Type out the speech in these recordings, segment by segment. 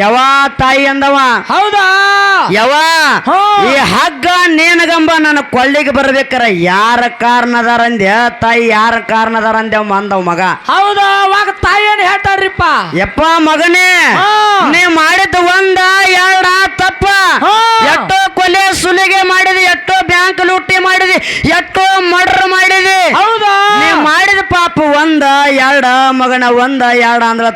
ಯಾವ ತಾಯಿ ಅಂದವ. ಹೌದಾ? ಯಾವ ಈ ಹಗ್ಗ ನೇನಗಂಬ ನನ್ನ ಕೊಳ್ಳಿಗೆ ಬರ್ಬೇಕಾರ ಯಾರ ಕಾರಣದಾರ ಅಂದ್ಯ? ತಾಯಿ ಯಾರ ಕಾರಣದಾರ ಅಂದವ್ ಮಗ. ಹೌದಾ? ಅವಾಗ ತಾಯಿ ಏನ್ ಹೇಳ್ತಾರ್ರಿಪ್ಪ ಯಪ್ಪ ಮಗನೇ ನೀ ಮಾಡಿದ ಒಂದ ಎರಡ ತಪ್ಪ. ಎಷ್ಟೋ ಕೊಲೆ ಸುಲಿಗೆ ಮಾಡಿದಿ ಎಷ್ಟೋ ಬ್ಯಾಂಕ್ ಲೂಟಿ ಮಾಡಿದಿ ಎಷ್ಟೋ ಮರ್ಡರ್ ಮಾಡಿದಿ. ಹೌದಾ? ನೀ ಮಾಡಿದ ಪಾಪ ಒಂದ ಎರಡ ಮಗನ ಒಂದ ಎರಡ ಅಂದ್ರ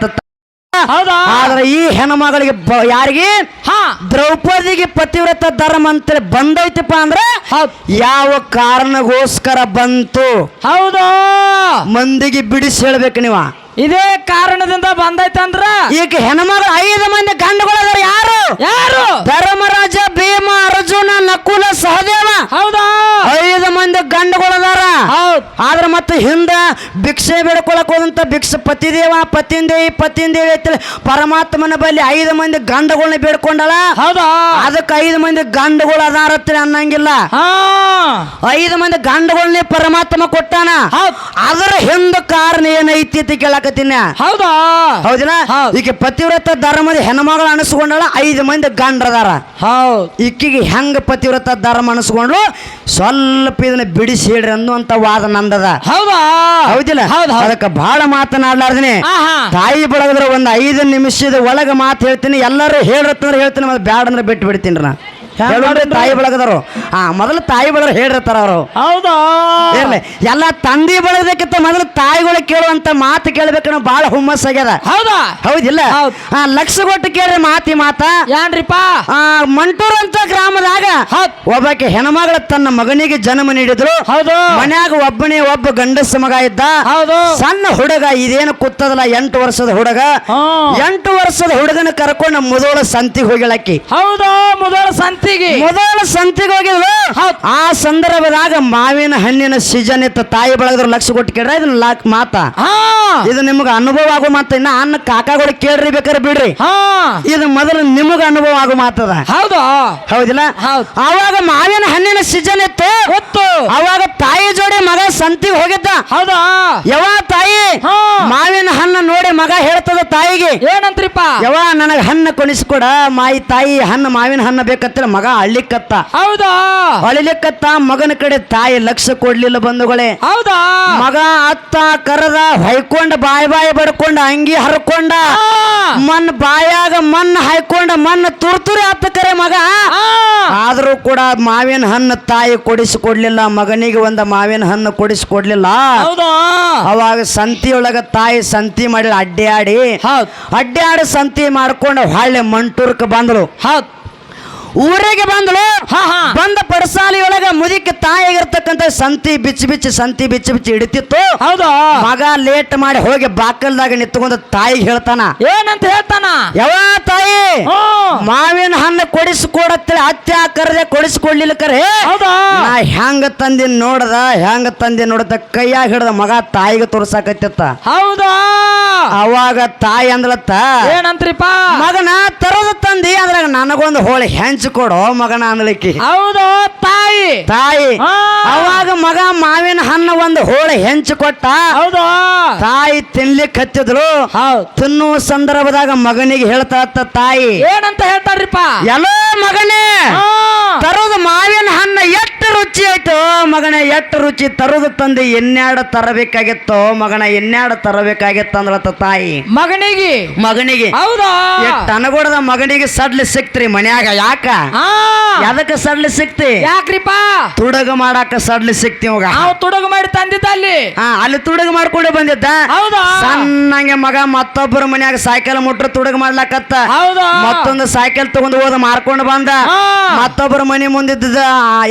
ಆದ್ರೆ ಈ ಹೆಣ್ಮಗಳಿಗೆ ಯಾರಿಗೆ? ಹಾ. ದ್ರೌಪದಿಗೆ ಪತಿವ್ರತ ಧರ್ಮ ಅಂತೇಳಿ ಬಂದೈತಪ್ಪ ಅಂದ್ರೆ ಯಾವ ಕಾರಣಗೋಸ್ಕರ ಬಂತು? ಹೌದಾ? ಮಂದಿಗೆ ಬಿಡಿಸಿ ಹೇಳ್ಬೇಕು ನೀವ. ಇದೇ ಕಾರಣದಿಂದ ಬಂದೈತಂದ್ರ? ಈಗ ಹೆಣ್ಮಗಳು ಐದು ಮಂದಿ ಗಂಡುಗಳದಾರ ಯಾರು? ಯಾರು? ಧರ್ಮರಾಜ ಭೀಮ ಅರ್ಜುನ ನಕುಲ ಸಹದೇವ. ಹೌದಾ? ಐದು ಮಂದಿ ಗಂಡುಗಳದಾರ ಹೌದು. ಆದ್ರೆ ಮತ್ತೆ ಹಿಂದ ಭಿಕ್ಷೆ ಬೇಡ್ಕೊಳಕ್ ಹೋದಂತ ಭಿಕ್ಷ ಪತಿದೇವ ಪತಿಂದೇವಿ ಪತಿಂದೇವಿ ಅಂತೇಳಿ ಪರಮಾತ್ಮನ ಬಳಿ ಐದು ಮಂದಿ ಗಂಡುಗಳನ್ನ ಬೇಡ್ಕೊಂಡಳ. ಹೌದಾ? ಅದಕ್ಕೆ ಐದು ಮಂದಿ ಗಂಡುಗಳು ಅದಾರತ್ತೇಳಿ ಅನ್ನಂಗಿಲ್ಲ. ಐದು ಮಂದಿ ಗಂಡುಗಳನ್ನೇ ಪರಮಾತ್ಮ ಕೊಟ್ಟಾನ. ಅದರ ಹಿಂದ ಕಾರಣ ಏನೈತಿ ಅಂತ ಕೇಳಕತ್ತೀನಿ ಹೌದಾ? ಹೌದಿಲ್ಲ? ಹೌದ್. ಈಗ ಪತಿವ್ರತ ಧರ್ಮದ ಹೆಣ್ಮಗಳು ಅನಿಸ್ಕೊಂಡಳ ಐದು ಮಂದಿ ಗಂಡ್ರದಾರ. ಹೌದು. ಈಕಿಗೆ ಹೆಂಗ ಪತಿವ್ರತ ಧರ್ಮ ಅನಿಸ್ಕೊಂಡ್ಲು ಸ್ವಲ್ಪ ಇದನ್ನ ಬಿಡಿಸಿ ಹೇಳ್ರಿ ಅನ್ನುವಂತ ವಾದ ನಂದದ. ಹೌದಾ? ಹೌದಿಲ್ಲ? ಹೌದಾ ಹೌದ್. ಅದಕ್ಕೆ ಬಹಳ ಮಾತನಾಡ್ಲಾರ್ದಿನಿ. ತಾಯಿ ಬಳಗದ್ರ ಒಂದ್ ಐದು ನಿಮಿಷದ ಒಳಗ ಮಾತು ಹೇಳ್ತೀನಿ ಎಲ್ಲರೂ ಹೇಳ್ರತ್ತಂದ್ರೆ ಹೇಳ್ತೀನಿ ಮತ್ತೆ ಬ್ಯಾಡ ಅಂದ್ರೆ ಬಿಟ್ಟು ಬಿಡ್ತೀನಿ ನಾ. ತಾಯಿ ಬಳಗದರು ಆ ಮೊದಲು ತಾಯಿ ಬಳಗ ಹೇಳಿರ್ತಾರ ಅವರು. ಹೌದಾ? ಇರ್ಲಿ. ಎಲ್ಲ ತಂದೆ ಬಳಗದಕ್ಕಿಂತ ಮೊದಲು ತಾಯಿಗಳು ಕೇಳುವಂತ ಮಾತು ಕೇಳ್ಬೇಕು ನಾವು ಬಹಳ ಹುಮ್ಮಸ್ ಆಗ್ಯದ. ಹೌದಾ? ಹೌದಿಲ್ಲ? ಹಾ ಆ ಲಕ್ಷ ಕೊಟ್ಟು ಕೇಳ್ರಿ ಮಾತಿ ಮಾತ. ಯಾನ್ರಿಪ? ಆ ಮಂಟೂರ್ ಅಂತ ಗ್ರಾಮದಾಗ ಒಬ್ಬಕ್ಕೆ ಒಬ್ಬಾಕೆ ಹೆಣ್ಮಗಳ ತನ್ನ ಮಗನಿಗೆ ಜನ್ಮ ನೀಡಿದ್ರು. ಹೌದು. ಮನ್ಯಾಗ ಒಬ್ಬನೇ ಒಬ್ಬ ಗಂಡಸ ಮಗ ಇದ್ದ. ಹೌದು. ಸಣ್ಣ ಹುಡುಗ ಇದೇನು ಕುತ್ತದಲ್ಲ ಎಂಟು ವರ್ಷದ ಹುಡುಗ. ಎಂಟು ವರ್ಷದ ಹುಡುಗನ ಕರ್ಕೊಂಡು ಮುದೋಳ ಸಂತಿಗೆ ಹೋಗಿಳಕ್ಕಿ ಹೌದಾ? ಮೊದಲ ಸಂತಿಗೆ. ಮೊದಲ ಸಂತಿಗೆ ಹೋಗಿದ್ವ. ಆ ಸಂದರ್ಭದಾಗ ಮಾವಿನ ಹಣ್ಣಿನ ಸೀಸನ್ ಇತ್ತು. ತಾಯಿ ಬಳಗದ್ರ ಲಕ್ಷ ಕೊಟ್ಟು ಕೇಳ್ರ ಇದನ್ನ ಲಾಕ್ ಮಾತ. ಇದು ನಿಮ್ಗೆ ಅನುಭವ ಆಗೋ ಮಾತ. ಇನ್ನ ಅನ್ನ ಕಾಕಾಗಳು ಕೇಳ್ರಿ ಬೇಕಾದ್ರೆ ಬಿಡ್ರಿ. ಇದು ಮೊದಲು ನಿಮಗ ಅನುಭವ ಆಗೋ ಮಾತದ. ಹೌದಾ. ಹೌದಿಲ್ಲ? ಹೌದ್. ಅವಾಗ ಮಾವಿನ ಹಣ್ಣಿನ ಸೀಸನ್ ಇತ್ತು. ಗೊತ್ತು. ಅವಾಗ ತಾಯಿ ಜೋಡಿ ಮಗ ಸಂತಿಗೆ ಹೋಗಿದ್ದ. ಹೌದಾ? ಯಾವ ತಾಯಿ. ಮಾವಿನ ಹಣ್ಣು ನೋಡಿ ಮಗ ಹೇಳ್ತದ ತಾಯಿಗೆ. ಏನಂತ್ರಿಪ್ಪ? ಯಾವ ನನಗೆ ಹಣ್ಣು ಕೊನಿಸ್ಕೊಡ ಮಾಯಿ ತಾಯಿ ಹಣ್ಣು ಮಾವಿನ ಹಣ್ಣು ಬೇಕಂತ ಮಗ ಅಳ್ಳಿಕತ್ತ. ಹೌದಾ? ಅಳಿಲಿಕ್ಕತ್ತ ಮಗನ ಕಡೆ ತಾಯಿ ಲಕ್ಷ ಕೊಡ್ಲಿಲ್ಲ ಬಂಧುಗಳೇ. ಹೌದಾ? ಮಗ ಅತ್ತ ಕರದ ಹೊಯ್ಕೊಂಡ ಬಾಯ್ ಬಾಯಿ ಬಡ್ಕೊಂಡ ಅಂಗಿ ಹರ್ಕೊಂಡ. ಮನ್ ಮಣ್ಣು ಬಾಯಾಗ ಮಣ್ಣ ಹಾಯ್ಕೊಂಡ ಮಣ್ಣ ತುರ್ತುರಿ ಅಪ್ಪ ಕರೆ ಮಗ. ಆದರೂ ಕೂಡ ಮಾವಿನ ಹಣ್ಣು ತಾಯಿ ಕೊಡಿಸಿ ಕೊಡ್ಲಿಲ್ಲ ಮಗನಿಗೆ ಒಂದು ಮಾವಿನ ಹಣ್ಣು ಕೊಡಿಸಿಕೊಡ್ಲಿಲ್ಲ. ಹೌದಾ? ಅವಾಗ ಸಂತಿಯೊಳಗ ತಾಯಿ ಸಂತಿ ಮಾಡಿ ಅಡ್ಡಾಡಿ ಹೌದು. ಅಡ್ಡಾಡಿ ಸಂತಿ ಮಾಡ್ಕೊಂಡು ಹೊಳ್ಳೆ ಮಂಟೂರ್ಕ ಹೌದ್. ಊರಿಗೆ ಬಂದಳು. ಹಾ ಪಡಸಾಲಿ ಬಂದ ಪಡಸಾಲಿಯೊಳಗ ಮುದಿಕ್ಕೆ ತಾಯಿಗಿರ್ತಕ್ಕಂಥ ಸಂತಿ ಬಿಚ್ಚಿ ಬಿಚ್ಚಿ ಸಂತಿ ಬಿಚ್ಚಿ ಬಿಚ್ಚಿ ಹಿಡಿತಿತ್ತು. ಹೌದಾ? ಮಗ ಲೇಟ್ ಮಾಡಿ ಹೋಗಿ ಬಾಕಲ್ದಾಗ ನಿಂತ್ಕೊಂಡು ತಾಯಿಗೆ ಹೇಳ್ತಾನ ಏನಂತ ಹೇಳ್ತಾನ? ಯಾವ ತಾಯಿ. ಮಾವಿನ ಹಣ್ಣು ಕೊಡಿಸ್ಕೊಡತ್ತೇಳಿ ಅತ್ಯ ಕರೆದೆ ಕೊಡಿಸ್ಕೊಡ್ಲಿಲ್ಲ ಕರೆ ಹೌದಾ? ನಾ ಹೆಂಗ ತಂದಿ ನೋಡದ ಹೆಂಗ ತಂದಿ ನೋಡದ ಕೈಯಾಗ ಹಿಡ್ದ ಮಗ ತಾಯಿಗೆ ತೋರ್ಸಾಕತ್ತಿತ್ತ. ಹೌದಾ? ಅವಾಗ ತಾಯಿ ಅಂದ್ಲತ್ತ ಏನಂತ್ರಿಪ್ಪ? ಮಗನ ತರದ ತಂದಿ ಅದ್ರಾಗ ನನಗೊಂದು ಹೋಳಿ ಹೆಂಚ್ಕೊಡು ಮಗನ ಅನ್ಲಿಕ್ಕೆ ಹೌದು ತಾಯಿ. ತಾಯಿ ಅವಾಗ ಮಗ ಮಾವಿನ ಹಣ್ಣು ಒಂದು ಹೋಳ ಹೆಂಚು ಕೊಟ್ಟ. ಹೌದು. ತಾಯಿ ತಿನ್ಲಿಕ್ಕೆ ಹತ್ತಿದ್ರು ತಿನ್ನುವ ಸಂದರ್ಭದಾಗ ಮಗನಿಗೆ ಹೇಳ್ತಾ ತಾಯಿ ಏನಂತ ಹೇಳ್ತಾರ್ರಿಪ್ಪ? ಎಲ್ಲೋ ಮಗನೇ. ತರೋದು ಮಾವಿನ ಹಣ್ಣು ಎಷ್ಟು ರುಚಿ ಆಯ್ತು? ಮಗನ ಎಷ್ಟು ರುಚಿ ತರೋದು ತಂದು ಎನ್ಯಾಡ ತರಬೇಕಾಗಿತ್ತು. ಮಗನ ಎನ್ಯಾಡ ತರಬೇಕಾಗಿತ್ತು ಅಂದ್ರತ್ತ ತಾಯಿ. ಮಗನಿಗೆ? ಮಗನಿಗೆ. ಹೌದಾ? ತನಗೂಡದ ಅನಗೊಡದ ಮಗನಿಗೆ ಸಡ್ಲಿ ಸಿಕ್ತ್ರಿ ಮನ್ಯಾಗ ಯಾಕ? ಹಾ. ಯಾದಕ್ಕ ಸಡ್ಲಿ ಸಿಕ್ತಿ? ಯಾಕ್ರಿಪ್ಪ? ತುಡಗ ಮಾಡಾಕ ಸಡ್ಲಿ ಸಿಕ್ತಿ ಅವಾಗ ನಾವು ತುಡಗ ಮಾಡಿ ತಂದಿದ್ದ ಅಲ್ಲಿ. ಅಲ್ಲಿ ತುಡಗ ಮಾಡ್ಕೊಂಡು ಬಂದಿದ್ದ. ಹೌದಾ? ಸಣ್ಣಂಗೆ ಮಗ ಮತ್ತೊಬ್ಬರ ಮನ್ಯಾಗ ಸೈಕಲ್ ಮುಟ್ರ ತುಡಗ ಮಾಡ್ಲಾಕತ್ತ. ಹೌದಾ? ಮತ್ತೊಂದು ಸೈಕಲ್ ತಗೊಂಡು ಹೋದ ಮಾರ್ಕೊಂಡು ಬಂದ. ಮತ್ತೊಬ್ಬರ ಮನೆ ಮುಂದಿದ್ದ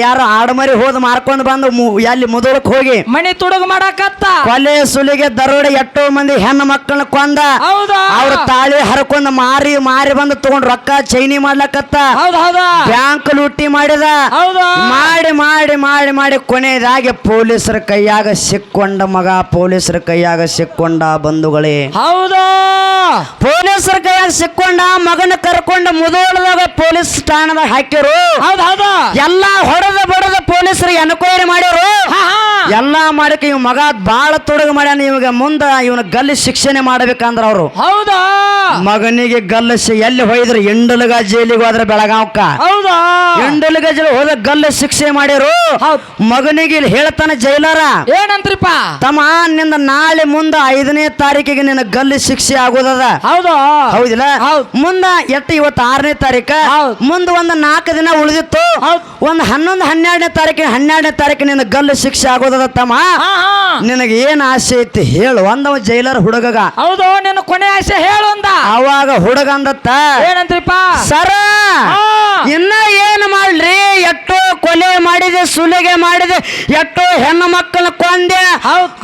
ಯಾರು ಆಡಮರಿ ಹೋದ ಮಾರ್ಕೊಂಡು ಬಂದು ಅಲ್ಲಿ ಎಲ್ಲಿ ಮುದೋಳಕ್ ಹೋಗಿ. ಮನೆ ತುಡಗ ಮಾಡಾಕತ್ತ. ಕೊಲೆ ಸುಲಿಗೆ ದರೋಡೆ ಎಷ್ಟೋ ಮಂದಿ ಹೆಣ್ಣು ಮಕ್ಕಳನ್ನ ಕೊಂದ. ಹೌದಾ? ಅವ್ರ ತಾಳಿ ಹರ್ಕೊಂಡ್ ಮಾರಿ ಮಾರಿ ಬಂದು ತಗೊಂಡ್ ರೊಕ್ಕ ಚೈನಿ ಮಾಡ್ಲಾಕತ್ತ. ಹೌದಾ? ಬ್ಯಾಂಕ್ ಲೂಟಿ ಮಾಡಿದ? ಹೌದಾ? ಮಾಡಿ ಮಾಡಿ ಮಾಡಿ ಮಾಡಿ ಕೊನೆಯದಾಗಿ ಪೊಲೀಸರ ಕೈಯಾಗ ಸಿಕ್ಕೊಂಡ ಮಗ ಪೊಲೀಸರ ಕೈಯಾಗ ಸಿಕ್ಕೊಂಡ ಬಂಧುಗಳೇ. ಹೌದಾ? ಪೊಲೀಸರ ಕೈಯಾಗ ಸಿಕ್ಕೊಂಡ ಮಗನ ಕರ್ಕೊಂಡು ಮುದೋಳದಾಗ ಪೊಲೀಸ್ ಠಾಣದಾಗ ಹಾಕಿರು ಎಲ್ಲಾ ಹೊಡೆದ ಬಡದ ಪೊಲೀಸರು ಎನ್ಕ್ವೈರಿ ಮಾಡಿರು ಎಲ್ಲಾ ಮಾಡಕ ಇವ್ ಮಗ ಬಾಳ ತೊಡಗು ಮಾಡ್ಯಾನ ಇವಾಗ ಮುಂದ ಇವನ ಗಲ್ಲಿ ಶಿಕ್ಷಣೆ ಮಾಡ್ಬೇಕಂದ್ರ ಅವರು. ಹೌದಾ? ಮಗನಿಗೆ ಗಲ್ಲ ಎಲ್ಲಿ ಹೋಯ್ದ್ರ ಎಂಡಲಗ ಜೈಲಿಗೆ ಹೋದ್ರ ಬೆಳಗಾವ್ಕ ಹೌದಾ? ಎಂಡಲ್ ಗಜಲ್ ಹೋದ ಗಲ್ಲ ಶಿಕ್ಷೆ ಮಾಡ್ಯಾರು. ಮಗನಿಗೆ ಇಲ್ಲಿ ಹೇಳ್ತಾನೆ ಜೈಲರ. ಏನಂತ್ರಿಪ್ಪ? ತಮ್ಮ ನಿಂದ ನಾಳೆ ಮುಂದ ಐದನೇ ತಾರೀಕಿಗೆ ನಿನ್ನ ಗಲ್ಲಿ ಶಿಕ್ಷೆ ಆಗೋದದ. ಹೌದು? ಹೌದಿಲ್ಲ? ಹೌದ್. ಮುಂದ ಎಟ್ಟು ಇವತ್ತು ಆರನೇ ತಾರೀಕ. ಮುಂದ ಒಂದ್ ನಾಲ್ಕು ದಿನ ಉಳಿದಿತ್ತು. ಒಂದ್ ಹನ್ನೊಂದು ಹನ್ನೆರಡನೇ ತಾರೀಕಿನ ಹನ್ನೆರಡನೇ ತಾರೀಕು ನಿನ್ನ ಗಲ್ಲು ಶಿಕ್ಷೆ ಆಗೋದದ ತಮ್ಮ. ನಿನಗೆ ಏನ್ ಆಸೆ ಐತಿ ಹೇಳು. ಅಂದವ ಜೈಲರ್ ಹುಡುಗಗ. ಹೌದು ನಿನ್ನ ಕೊನೆ ಆಸೆ ಹೇಳು ಅಂದ. ಅವಾಗ ಹುಡುಗ ಅಂದತ್ತ. ಏನಂತ್ರಿಪ್ಪ? ಸರ. ಇನ್ನ ಏನ್ ಮಾಡ್ರಿ ಎಷ್ಟೋ ಕೊಲೆ ಮಾಡಿದೆ ಸುಲಿಗೆ ಮಾಡಿದೆ ಎಷ್ಟೋ ಹೆಣ್ಣು ಮಕ್ಕಳನ್ನ ಕೊಂದೆ.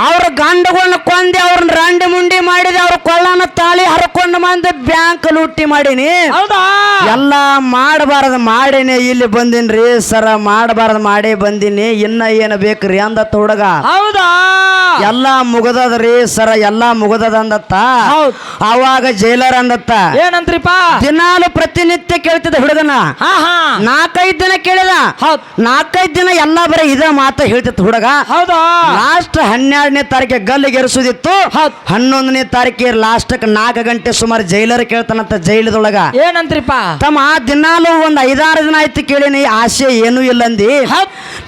ಅವ್ರ ಗಂಡಗಳನ್ನ ಕೊಂದೆ ಅವ್ರನ್ನ ರಂಡಿ ಮುಂಡಿ ಮಾಡಿದೆ ಅವ್ರ ಕೊಳ್ಳನ ತಾಳಿ ಹರ್ಕೊಂಡು ಬಂದು ಬ್ಯಾಂಕ್ ಲೂಟಿ ಮಾಡೀನಿ. ಹೌದಾ? ಎಲ್ಲ ಮಾಡಬಾರದು ಮಾಡೀನಿ ಇಲ್ಲಿ ಬಂದಿನ್ರಿ ಸರ ಮಾಡಬಾರದು ಮಾಡಿ ಬಂದೀನಿ ಇನ್ನ ಏನು ಬೇಕ್ರಿ ಅಂದ ಹುಡುಗ ಹೌದಾ? ಎಲ್ಲ ಮುಗದದ್ರಿ ಸರ ಎಲ್ಲ ಮುಗದದ ಅಂದತ್ತ. ಅವಾಗ ಜೈಲರ್ ಅಂದತ್ತ? ಏನಂತ್ರಿಪ್ಪ ದಿನಾಲು ಪ್ರತಿನಿತ್ಯ ಕೇಳ್ತಿದ್ದ ಹುಡುಗನ? ನಾಲ್ಕೈದು ದಿನ ಕೇಳಿದ? ನಾಲ್ಕೈದು ದಿನ ಎಲ್ಲ ಬರೀ ಇದ ಮಾತ ಹೇಳ್ತಿತ್ತು ಹುಡುಗ. ಹೌದಾ? ಲಾಸ್ಟ್ ಹನ್ನೆರಡನೇ ತಾರೀಕಿಗೆ ಗಲ್ಲಿಗೆರಿಸುದಿತ್ತು. ಹನ್ನೊಂದನೇ ತಾರೀಕಿಗೆ ಲಾಸ್ಟ್ ನಾಲ್ಕು ಗಂಟೆ ಸುಮಾರು ಜೈಲರ್ ಕೇಳ್ತಾನಂತ ಜೈಲದೊಳಗ. ಏನಂತ್ರಿಪ್ಪ ತಮ್ಮ ದಿನಾಲು ಒಂದ್ ಐದಾರು ದಿನ ಆಯ್ತು ಕೇಳಿನಿ ಆಸೆ ಏನೂ ಇಲ್ಲಂದಿ.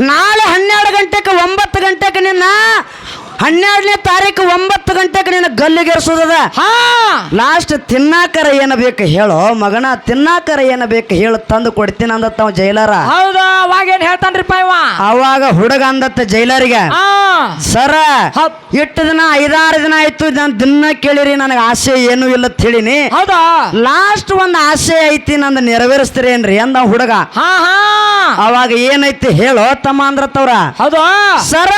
ನಾಳೆ ಹನ್ನೆರಡು ಗಂಟೆಗೆ ಒಂಬತ್ತು ಗಂಟೆಗೆ ನಿನ್ನ ಹನ್ನೆರಡನೇ ತಾರೀಕು ಒಂಬತ್ತು ಗಂಟೆಗೆ ನಿನ್ನ ಗಲ್ಲಿಗೆರ್ಸೋದದ. ಹಾ. ಲಾಸ್ಟ್ ತಿನ್ನಾಕರ ಏನ ಬೇಕು ಹೇಳೋ ಮಗನ ತಿನ್ನಾಕರ ಏನ ಬೇಕು ಹೇಳು ತಂದು ಕೊಡ್ತೀನಿ ಅಂದತ್ತ ಅವ ಜೈಲರ. ಹೌದಾ ಅವಾಗ ಏನ್ ಹೇಳ್ತಾನ್ರಿಪ್ಪ ಇವ? ಅವಾಗ ಹುಡುಗ ಅಂದತ್ತ ಜೈಲರಿಗೆ. ಹಾ. ಸರ ಹೌದ್. ಇಟ್ಟು ದಿನ ಐದಾರು ದಿನ ಆಯ್ತು ನಾನು ದಿನ ಕೇಳಿರಿ ನನಗೆ ಆಸೆ ಏನೂ ಇಲ್ಲ ಅಂತ ಹೇಳಿನಿ. ಹೌದಾ? ಲಾಸ್ಟ್ ಒಂದು ಆಸೆ ಐತಿ ನಂದು ನೆರವೇರಿಸ್ತೀರೇನ್ರಿ ಅಂದ ಹುಡುಗ. ಹಾ ಹಾ. ಅವಾಗ ಏನೈತಿ ಹೇಳೋ ತಮ್ಮ ಅಂದ್ರ ತವ್ರ ಹೌದಾ? ಸರ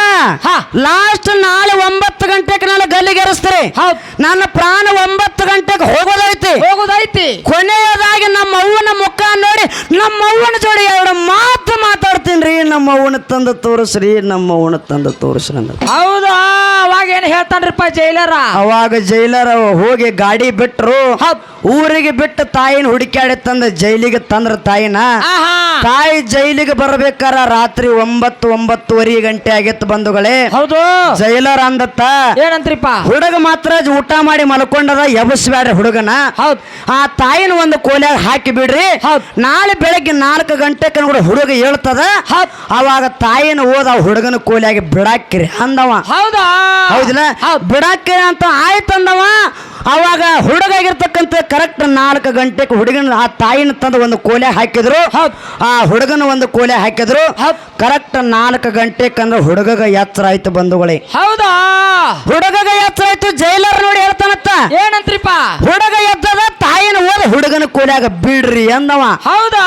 ಹಾ. ಲಾಸ್ಟ್ ನಾಳೆ ಒಂಬತ್ತು ಗಂಟೆಗೆ ನಾನು ಗಲ್ಲಿಗೆರಿಸ್ತೀರಿ ಹೌದ್. ನನ್ನ ಪ್ರಾಣ ಒಂಬತ್ತು ಗಂಟೆಗೆ ಹೋಗೋದೈತಿ. ಹೋಗೋದೈತಿ. ಕೊನೆಯದಾಗಿ ನಮ್ಮ ಅವ್ವನ ಮುಖ ನೋಡಿ ನಮ್ಮವ್ವನ ಜೋಡಿ ಎರಡು ಮಾತು ಮಾತಾಡ್ತೀನಿ ರೀ ನಮ್ಮ ಅವ್ವನ ತಂದು ತೋರಿಸ್ರಿ ನಮ್ಮ ಅವ್ವನ ತಂದು ತೋರಿಸ್ರಿ ಅಂದ್ರೆ. ಹೌದಾ? ಅವಾಗ ಏನ್ ಹೇಳ್ತಾನ್ರಿಪ್ಪ ಜೈಲರ? ಅವಾಗ ಜೈಲರ ಹೋಗಿ ಗಾಡಿ ಬಿಟ್ರು. ಊರಿಗೆ ಬಿಟ್ಟು ತಾಯಿನ ಹುಡುಕ್ಯಾಡಿ ತಂದ ಜೈಲಿಗೆ ತಂದ್ರ ತಾಯಿನ. ಆಹಾ. ತಾಯಿ ಜೈಲಿಗೆ ಬರಬೇಕಾರ ರಾತ್ರಿ ಒಂಬತ್ತು ಒಂಬತ್ತುವರೆ ಗಂಟೆ ಆಗಿತ್ತು ಬಂಧುಗಳೇ. ಹೌದು. ಜೈಲರ್ ಅಂದತ್ತ. ಏನಂತ್ರಿಪ್ಪ? ಹುಡುಗ ಮಾತ್ರ ಊಟ ಮಾಡಿ ಮಲ್ಕೊಂಡದ ಎಬಸ್ಬ್ಯಾಡ್ರಿ ಹುಡುಗನ. ಹೌದು. ಆ ತಾಯಿನ ಒಂದು ಕೋಲ್ಯಾಗ ಹಾಕಿ ಬಿಡ್ರಿ. ನಾಳೆ ಬೆಳಗ್ಗೆ ನಾಲ್ಕು ಗಂಟೆ ಕೂಡ ಹುಡುಗ ಹೇಳ್ತದ. ಅವಾಗ ತಾಯಿನ ಓದ ಹುಡುಗನ ಕೋಲ್ಯಾಗ ಬಿಡಾಕಿರಿ ಅಂದವ. ಹೌದಾ? ಹೌದಿಲ್ಲ? ಹೌದ್. ಬಿಡಾಕಿರಿ ಅಂತ ಆಯ್ತಂದವ. ಅವಾಗ ಹುಡುಗಾಗಿರ್ತಕ್ಕಂಥ ಕರೆಕ್ಟ್ ನಾಲ್ಕು ಗಂಟೆಗೆ ಹುಡುಗನ ಆ ತಾಯಿನ ತಂದು ಒಂದು ಕೋಲೆ ಹಾಕಿದ್ರು. ಆ ಹುಡುಗನ ಒಂದು ಕೋಲೆ ಹಾಕಿದ್ರು. ಕರೆಕ್ಟ್ ನಾಲ್ಕು ಗಂಟೆಗೆ ಅಂದ್ರೆ ಹುಡುಗಗ ಎತ್ತರ ಆಯ್ತು ಬಂಧುಗಳೇ. ಹೌದಾ? ಹುಡುಗಗ ಎತ್ತರ ಆಯ್ತು ಜೈಲರ್ ನೋಡಿ ಹೇಳ್ತಾನತ್ತ ಏನಂತ್ರಿಪ್ಪ? ಹುಡುಗ ಓದ ಹುಡುಗನ ಕೋಲ್ಯಾಗ ಬಿಡ್ರಿ ಅಂದವ. ಹೌದಾ?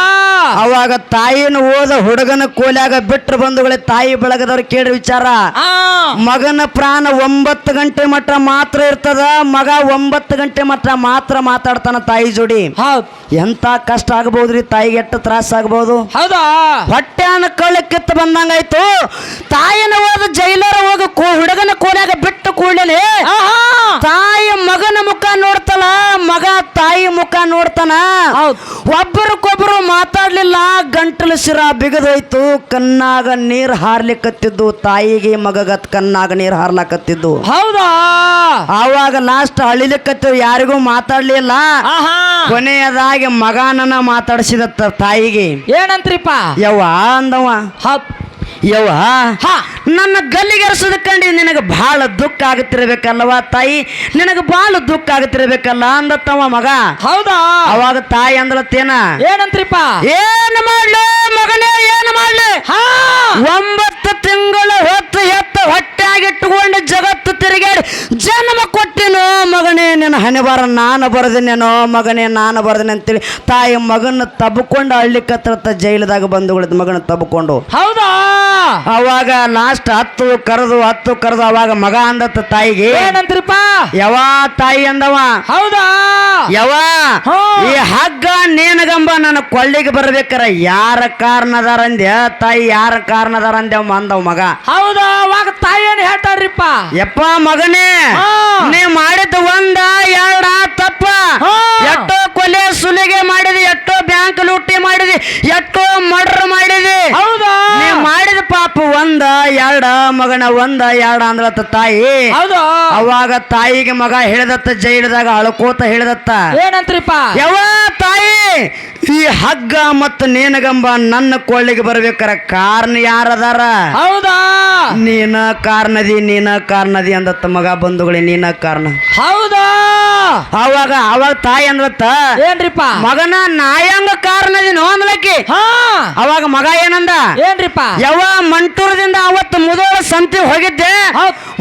ಅವಾಗ ತಾಯಿನ ಓದ ಹುಡುಗನ ಕೋಲ್ಯಾಗ ಬಿಟ್ರ ಬಂಧುಗಳೇ ತಾಯಿ ಬೆಳಗದವ್ರ ಕೇಳಿ ವಿಚಾರ. ಆ. ಮಗನ ಪ್ರಾಣ ಒಂಬತ್ತು ಗಂಟೆ ಮಟ್ಟ ಮಾತ್ರ ಇರ್ತದ ಮಗ ಒಂಬತ್ತು ಗಂಟೆ ಮಟ್ಟ ಮಾತ್ರ ಮಾತಾಡ್ತಾನ ತಾಯಿ ಜೋಡಿ. ಎಂತ ಕಷ್ಟ ಆಗ್ಬೋದ್ರಿ ತಾಯಿಗೆ ಎಷ್ಟು ತ್ರಾಸ ಆಗಬಹುದು ಹೌದಾ? ಹೊಟ್ಟೆ ಅನ್ನ ಕಳ್ಳ ಕಿತ್ತು ಬಂದಂಗಾಯ್ತು. ತಾಯಿನ ಓದ ಜೈಲರ ಹೋಗಿ ಹುಡುಗನ ಕೋಲ್ಯಾಗ ಬಿಟ್ಟು ಕೂಡಲೇ ಆಹಾ. ತಾಯಿ ಮಗನ ನೋಡ್ತಲ್ಲ ಮಗ ತಾಯಿ ಮುಖ ನೋಡ್ತಾನ. ಒಬ್ಬರಿಗೊಬ್ರು ಮಾತಾಡ್ಲಿಲ್ಲ ಗಂಟಲು ಸಿರ ಬಿಗದೋಯ್ತು ಕಣ್ಣಾಗ ನೀರ್ ಹಾರ್ಲಿಕ್ಕತ್ತಿದ್ದು ತಾಯಿಗೆ ಮಗಗ ಕಣ್ಣಾಗ ನೀರ್ ಹಾರ್ಲಾಕತ್ತಿದ್ದು. ಹೌದಾ? ಆವಾಗ ಲಾಸ್ಟ್ ಅಳಿಲಿಕ್ಕತ್ತು ಯಾರಿಗೂ ಮಾತಾಡ್ಲಿಲ್ಲ. ಕೊನೆಯದಾಗಿ ಮಗನನ್ನ ಮಾತಾಡಿಸಿದ ತಾಯಿಗೆ. ಏನಂತ್ರಿಪ್ಪ? ಯವ್ವ ಅಂದವ. ಹೌದ್. ಯವ್ವ ಹಾ. ನನ್ನ ಗಲ್ಲಿಗೆರ್ಸದ ಕಂಡು ನಿನಗೆ ಬಹಳ ದುಃಖ ಆಗುತ್ತಿರ್ಬೇಕಲ್ಲವ ತಾಯಿ? ನಿನಗೆ ಬಹಳ ದುಃಖ ಆಗುತ್ತಿರ್ಬೇಕಲ್ಲ ತಮ್ಮ ಮಗ. ಹೌದಾ? ಅವಾಗ ತಾಯಿ ಅಂದ್ಲತ್ತೇನ ಏನಂತ್ರಿಪ್ಪ? ಏನು ಮಾಡ್ಲೋ ಮಗನೇ ಏನು ಮಾಡ್ಲಿ ಹಾ ಒಂಬತ್ತು ತಿಂಗಳ ಹೊತ್ತು ಹೆತ್ತ ಹೊಟ್ಟೆಯಾಗಿಟ್ಟುಕೊಂಡು ಜಗತ್ತು ತಿರುಗಾಡಿ ಜನ್ಮ ಕೊಟ್ಟಿನೋ ಮಗನೇ ನಿನ್ನ ಹಣೆ ಬಾರ ನಾನು ಬರೆದಿನೇನೋ ಮಗನೇ ನಾನು ಬರೆದಿನಿ ಅಂತೇಳಿ ತಾಯಿ ಮಗನ ತಬ್ಕೊಂಡು ಅಳ್ಲಿಕ್ಕತ್ತ ಜೈಲದಾಗ ಬಂದುಗಳಿದ್ ಮಗನ ತಬ್ಕೊಂಡು. ಹೌದಾ? ಅವಾಗ ಲಾಸ್ಟ್ ಹತ್ತು ಕರೆದು ಹತ್ತು ಕರೆದು ಅವಾಗ ಮಗ ಅಂದತ್ತ ತಾಯಿಗೆ. ಏನಂತ್ರಿಪ್ಪ ಯಾವ ತಾಯಿ ಅಂದವ. ಹೌದಾ? ಯಾವ ಈ ಹಗ್ಗ ನೇನಗಂಬ ನನ್ನ ಕೊಳ್ಳಿಗೆ ಬರ್ಬೇಕಾರ ಯಾರ ಕಾರಣದಾರ ಅಂದ್ಯ? ತಾಯಿ ಯಾರ ಕಾರಣದಾರ ಅಂದ್ಯವ ಅಂದವ ಮಗ. ಹೌದಾ? ಅವಾಗ ತಾಯಿ ಏನ್ ಹೇಳ್ತಾರ್ರಿಪ್ಪ ಯಪ್ಪ ಮಗನೇ. ನೀ ಮಾಡಿದ ಒಂದ ಎರಡ ತಪ್ಪ. ಎಷ್ಟೋ ಕೊಲೆ ಸುಲಿಗೆ ಮಾಡಿದಿ ಎಷ್ಟೋ ಬ್ಯಾಂಕ್ ಲೂಟಿ ಮಾಡಿದಿ ಎಷ್ಟೋ ಮರ್ಡರ್ ಮಾಡಿದಿ. ಹೌದಾ? ನೀ ಮಾಡಿದ ಪಾಪ ಒಂದ ಎರಡ ಮಗನ ಒಂದ ಎರಡ ಅಂದ್ಲತ್ತ ತಾಯಿ. ಹೌದು? ಅವಾಗ ತಾಯಿಗೆ ಮಗ ಹೇಳಿದತ್ತ ಜೈಲದಾಗ ಅಳ್ಕೋತ ಹೇಳಿದತ್ತ. ಏನಂತ್ರಿಪ್ಪ? ಯಾವ ಈ ಹಗ್ಗ ಮತ್ತು ನೇನಗಂಬ ನನ್ನ ಕೊಳ್ಳಿಗೆ ಬರ್ಬೇಕಾರ ಕಾರಣ ಯಾರದಾರ? ಹೌದಾ? ನೀನ ಕಾರಣದಿ ನೀನ ಕಾರಣದಿ ಅಂದತ್ತ ಮಗ ಬಂಧುಗಳೇ ನೀನ ಕಾರಣ. ಹೌದಾ? ಅವಾಗ ಅವಾಗ ತಾಯಿ ಅಂದ್ರತ್ತ ಏನ್ರಿಪ್ಪ? ಮಗನ ನಾಯಂಗ ಕಾರಣದಿ ನೋ ಅಂದ್ಲಕ್ಕಿ. ಹಾ. ಅವಾಗ ಮಗ ಏನಂದ? ಏನ್ರಿಪ್ಪ? ಯಾವ ಮಂಟೂರದಿಂದ ಅವತ್ತು ಮುದೋಳ ಸಂತಿ ಹೋಗಿದ್ದೆ.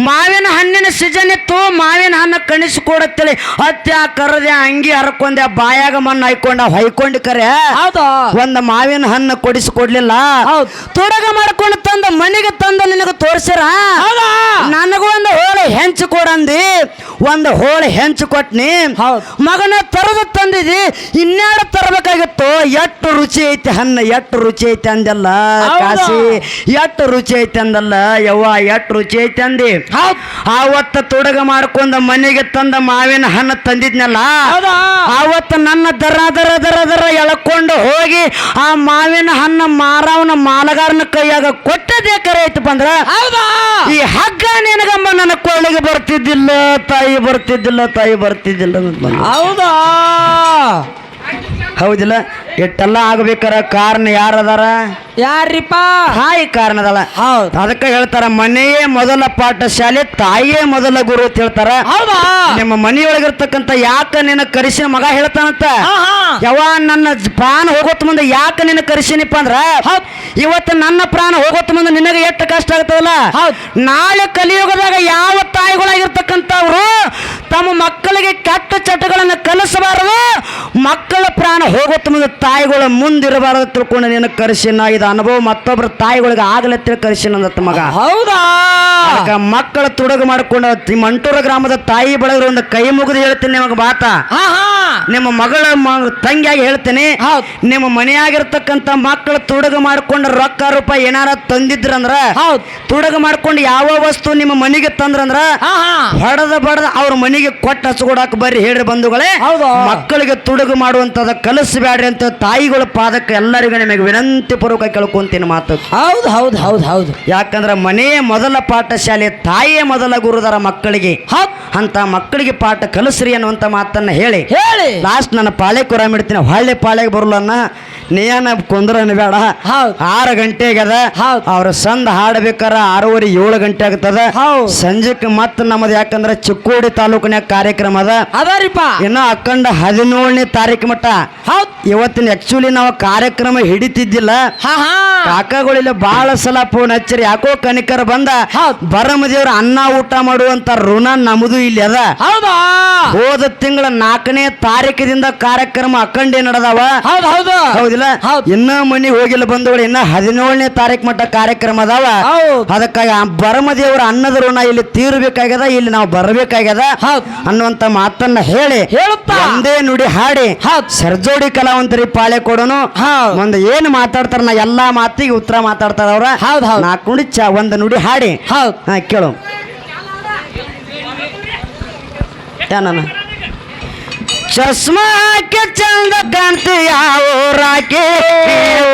ಮಾವಿನ ಹಣ್ಣಿನ ಸೀಸನ್ ಇತ್ತು. ಮಾವಿನ ಹಣ್ಣು ಕಣಿಸಿಕೊಡತ್ತೇಳಿ ಹತ್ಯ ಕರದೆ ಅಂಗಿ ಹರ್ಕೊಂಡೆ ಬಾಯಾಗ ಮಣ್ಣು ಹಾಯ್ಕೊಂಡ ಹೊಯ್ಕೊಂಡಿ ಕರೆ ಒಂದ್ ಮಾವಿನ ಹಣ್ಣು ಕೊಡಿಸಿ ಕೊಡ್ಲಿಲ್ಲ. ತುಡಗ ಮಾಡ್ಕೊಂಡು ತಂದ ಮನೆಗೆ ತಂದ ನಿನಗ ತೋರ್ಸಿರ? ನನಗೂ ಒಂದು ಹೋಳಿ ಹೆಂಚು ಕೊಡಂದಿ ಒಂದು ಹೋಳಿ ಹೆಂಚು ಕೊಟ್ನಿ. ಮಗನ ತರದು ತಂದಿದಿ ಇನ್ಯಾರು ತರಬೇಕಾಗಿತ್ತು? ಎಷ್ಟು ರುಚಿ ಐತಿ ಹಣ್ಣು ಎಷ್ಟು ರುಚಿ ಐತಿ ಅಂದಲ್ಲ? ಕಾಸಿ ಎಷ್ಟು ರುಚಿ ಐತಿ ಅಂದಲ್ಲ. ಯವ್ವ ಎಷ್ಟು ರುಚಿ ಐತಿ ಅಂದಿ. ಆವತ್ತ ತೊಡಗ ಮಾಡ್ಕೊಂಡ ಮನೆಗೆ ತಂದ ಮಾವಿನ ಹಣ್ಣು ತಂದಿದ್ನಲ್ಲ? ಆವತ್ತು ನನ್ನ ದರ ದರ ದರ ದರ ಎಳ್ಕೊಂಡು ಹೋಗಿ ಆ ಮಾವಿನ ಹಣ್ಣ ಮಾರವನ ಮಾಲಗಾರನ ಕೈಯಾಗ ಕೊಟ್ಟದೇ ಕರೆ ಆಯ್ತು ಬಂದ್ರ? ಹೌದಾ? ಈ ಹಗ್ಗ ನಿನಗಮ್ಮ ನನ್ನ ಕೊಳ್ಳಿಗೆ ಬರ್ತಿದ್ದಿಲ್ಲ ತಾಯಿ ಬರ್ತಿದ್ದಿಲ್ಲ ತಾಯಿ ಬರ್ತಿದ್ದಿಲ್ಲ ಹೌದಾ? ಹೌದಿಲ್ಲ? ಇಟ್ಟೆಲ್ಲ ಆಗ್ಬೇಕಾರ ಕಾರಣ ಯಾರದಾರ? ಯಾರಿಪ್ಪ ತಾಯಿ ಕಾರಣದಲ್ಲ ಹೌದು. ಅದಕ್ಕೆ ಹೇಳ್ತಾರ ಮನೆಯೇ ಮೊದಲ ಪಾಠಶಾಲೆ ತಾಯಿಯೇ ಮೊದಲ ಗುರು ಅಂತ ಹೇಳ್ತಾರ. ಹೌದಾ? ನಿಮ್ಮ ಮನೆಯೊಳಗಿರ್ತಕ್ಕಂಥ ಯಾಕ ನಿನ್ನ ಕರೆಸಿ ಮಗ ಹೇಳ್ತಾನಂತ? ಯಾವ ನನ್ನ ಪ್ರಾಣ ಹೋಗೋತ್ ಮುಂದೆ ಯಾಕೆ ನಿನ್ನ ಕರೆಸಿನಿಪ್ಪ ಅಂದ್ರ. ಇವತ್ತು ನನ್ನ ಪ್ರಾಣ ಹೋಗೋತ್ ಮುಂದೆ ನಿನಗೆ ಎಷ್ಟು ಕಷ್ಟ ಆಗ್ತದಲ್ಲ. ನಾಳೆ ಕಲಿಯುಗದಾಗ ಯಾವ ತಾಯಿಗಳಾಗಿರ್ತಕ್ಕಂಥವ್ರು ತಮ್ಮ ಮಕ್ಕಳಿಗೆ ಕೆಟ್ಟ ಚಟಗಳನ್ನು ಕಲಿಸಬಾರದು ಮಕ್ಕಳ ಪ್ರಾಣ ಹೋಗೋತ್ ಮುಂದೆ ತಾಯಿಗಳ ಮುಂದಿರಬಾರದು ತಿಳ್ಕೊಂಡು ನಿನ್ನ ಕರೆಸಿನ ಇದು ಅನುಭವ ಮತ್ತೊಬ್ಬರ ತಾಯಿಗಳಿಗೆ ಆಗಲೇ ತಿಳಿ ಕರೆಸಿನಂದತ್ತ ಮಗ. ಹೌದಾ? ಮಕ್ಕಳ ತುಡುಗು ಮಾಡಿಕೊಂಡು ಮಂಟೂರ ಗ್ರಾಮದ ತಾಯಿ ಬಳಗ ಒಂದು ಕೈ ಮುಗಿದು ಹೇಳ್ತೀನಿ ನಿಮಗೆ ಬಾತ. ನಿಮ್ಮ ಮಗಳ ತಂಗಿಯಾಗಿ ಹೇಳ್ತೇನೆ. ನಿಮ್ಮ ಮನೆಯಾಗಿರ್ತಕ್ಕಂಥ ಮಕ್ಕಳ ತುಡುಗು ಮಾಡ್ಕೊಂಡು ರೊಕ್ಕ ರೂಪಾಯಿ ಏನಾರ ತಂದಿದ್ರಂದ್ರ ತುಡುಗು ಮಾಡ್ಕೊಂಡು ಯಾವ ವಸ್ತು ನಿಮ್ಮ ಮನೆಗೆ ತಂದ್ರಂದ್ರ ಹೊಡೆದ ಬಡದ ಅವ್ರ ಮನೆಗೆ ಕೊಟ್ಟ ಹಚ್ಕೊಡಾಕ ಬರ್ರಿ ಹೇಳಿ ಬಂಧುಗಳೇ. ಹೌದು. ಮಕ್ಕಳಿಗೆ ತುಡುಗು ಮಾಡುವಂತದ ಕಲಿಸಬ್ಯಾಡ್ರಿ ಅಂತ ತಾಯಿಗಳ ಪಾದಕ್ಕೆ ಎಲ್ಲರಿಗೂ ನಿಮಗೆ ವಿನಂತಿ ಪೂರ್ವಕ ಕೇಳ್ಕೊಂತೀನಿ ಮಾತು. ಹೌದು ಹೌದು ಹೌದು ಹೌದು. ಯಾಕಂದ್ರೆ ಮನೆಯ ಮೊದಲ ಪಾಠಶಾಲೆ ತಾಯಿಯೇ ಮೊದಲ ಗುರುದರ ಮಕ್ಕಳಿಗೆ ಅಂತ ಮಕ್ಕಳಿಗೆ ಪಾಠ ಕಲಿಸ್ರಿ ಅನ್ನುವಂತ ಮಾತನ್ನ ಹೇಳಿ. ಹೇಳಿ. ಲಾಸ್ಟ್ ನನ್ನ ಪಾಳೆ ಕುರ ಬಿಡ್ತೀನಿ ಹಳ್ಳಿ ಪಾಳೆಗೆ ಬರಲನ್ನ ನೀನ ಕುಂದ್ರನ ಬೇಡ. ಆರು ಗಂಟೆಗೆ ಅದ. ಅವ್ರ ಸಂದ ಹಾಡ್ಬೇಕಾರ ಆರೂವರೆ ಏಳು ಗಂಟೆ ಆಗ್ತದ. ಸಂಜೆಕ್ ಸಂಜೆಕ್ಕೆ ಮತ್ತೆ ನಮ್ದು ಯಾಕಂದ್ರೆ ಚಿಕ್ಕೋಡಿ ತಾಲೂಕಿನ ಕಾರ್ಯಕ್ರಮ ಅದ. ಅದಾರಿಪ್ಪ ಇನ್ನು ಅಕ್ಕಂಡ ಹದಿನೇಳನೇ ತಾರೀಕು ಮಟ್ಟ. ಹೌದ್. ಇವತ್ತಿನ ಆಕ್ಚುಲಿ ನಾವು ಕಾರ್ಯಕ್ರಮ ಹಿಡಿತಿದ್ದಿಲ್ಲ. ಹಾ ಹಾ. ಕಾಕಗಳಿಲ್ಲ ಬಹಳ ಸಲ ಫೋನ್ ಹಚ್ಚರಿ. ಯಾಕೋ ಕನಿಕರ ಬಂದ. ಹೌದ್. ಬರಮದಿಯವ್ರ ಅನ್ನ ಊಟ ಮಾಡುವಂತ ಋಣ ನಮ್ದು ಇಲ್ಲಿ ಅದ. ಹೌದಾ? ಹೋದ ತಿಂಗಳ ನಾಲ್ಕನೇ ತಾರೀಕದಿಂದ ಕಾರ್ಯಕ್ರಮ ಅಖಂಡೇ ನಡೆದವ. ಹೌದು ಹೌದು. ಹೌದಿಲ್ಲ? ಹೌದ್. ಇನ್ನ ಮನಿ ಹೋಗಿಲ್ಲ ಬಂದವಳು. ಇನ್ನ ಹದಿನೇಳನೇ ತಾರೀಕು ಮಟ್ಟ ಕಾರ್ಯಕ್ರಮ ಅದಾವ. ಹೌದ್. ಅದಕ್ಕಾಗಿ ಆ ಬರಮದೇವರ ಅನ್ನದ ಋಣ ಇಲ್ಲಿ ತೀರ್ಬೇಕಾಗ್ಯದ ಇಲ್ಲಿ ನಾವು ಬರಬೇಕಾಗ್ಯದ ಹೌದ್. ಅನ್ನುವಂತ ಮಾತನ್ನ ಹೇಳಿ ಹೇಳುತ್ತಾ? ಒಂದೇ ನುಡಿ ಹಾಡಿ ಹೌದ್. ಸರ್ಜೋಡಿ ಕಲಾವಂತರಿ ಪಾಳೆ ಕೊಡೋನು. ಒಂದ್ ಏನ್ ಮಾತಾಡ್ತಾರ ನಾ ಎಲ್ಲಾ ಮಾತಿಗೆ ಉತ್ತರ ಮಾತಾಡ್ತಾರ ಅವ್ರ. ಹೌದ್ ಹೌದ್. ನಾಲ್ಕು ನುಡಿ ಚ ಒಂದು ನುಡಿ ಹಾಡಿ. ಹೌದ್. ಹಾ ಕೇಳು. ಚಸ್ಮಾಕೆ ಚಂದ ಕಾಣ್ತೀಯ ಊರಾಕಿ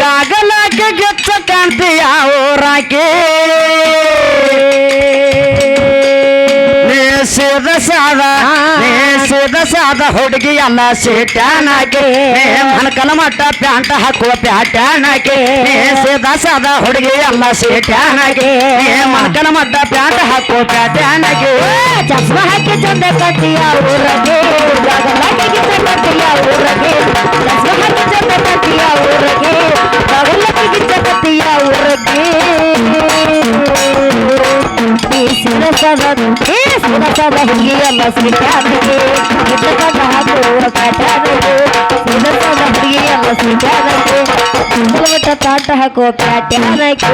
ಕಾಗಲಾಕಿ ಗೆಚ್ಚ ಕಾಣ್ತೀಯ ರಾಕೆ. ಸೇದ ಸಾದ ಸೇದ ಸಾದ ಹುಡುಗಿ ಎಲ್ಲ ಸೀಟ್ಯಾನಾಕಿ ಮನಕಲ ಮಟ್ಟ ಪ್ಯಾಂಟ ಹಾಕುವ ಪ್ಯಾಟ್ಯಾನಾಕಿ ಸೇದ ಸಾದ ಹುಡುಗಿ ಎಲ್ಲ ಸೀಟ್ಯಾನಾಕಿ ಮನಕಲ ಮಟ್ಟ ಪ್ಯಾಂಟ ಹಾಕುವ ಪ್ಯಾಟ್ಯಾನಾಕಿ ಚಸ್ಮ ಹಾಕಿ ಚಂದ ಕಟ್ಟಿಯ ಊರಗೆ ಜಗಲಾಗಿ ಗಿಚ್ಚ ಕಟ್ಟಿಯ ಊರಗೆ ಚಸ್ಮ ಹಾಕಿ ಚಂದ ಕಟ್ಟಿಯ ಊರಗೆ ಜಗಲಾಗಿ ಗಿಚ್ಚ ಕಟ್ಟಿಯ ಊರಗೆ ಈ ಸಿರಸದ ಈ ಸಿರಸದ ಹುಡುಗಿಯಲ್ಲ ಸಿಟ್ಟಾದಗೆ ಜನಕ್ಕೆ ಲೋಟ ತಾಟ ಹಾಕೋ ಪ್ಯಾಟ್ಯಾನಕ್ಕೆ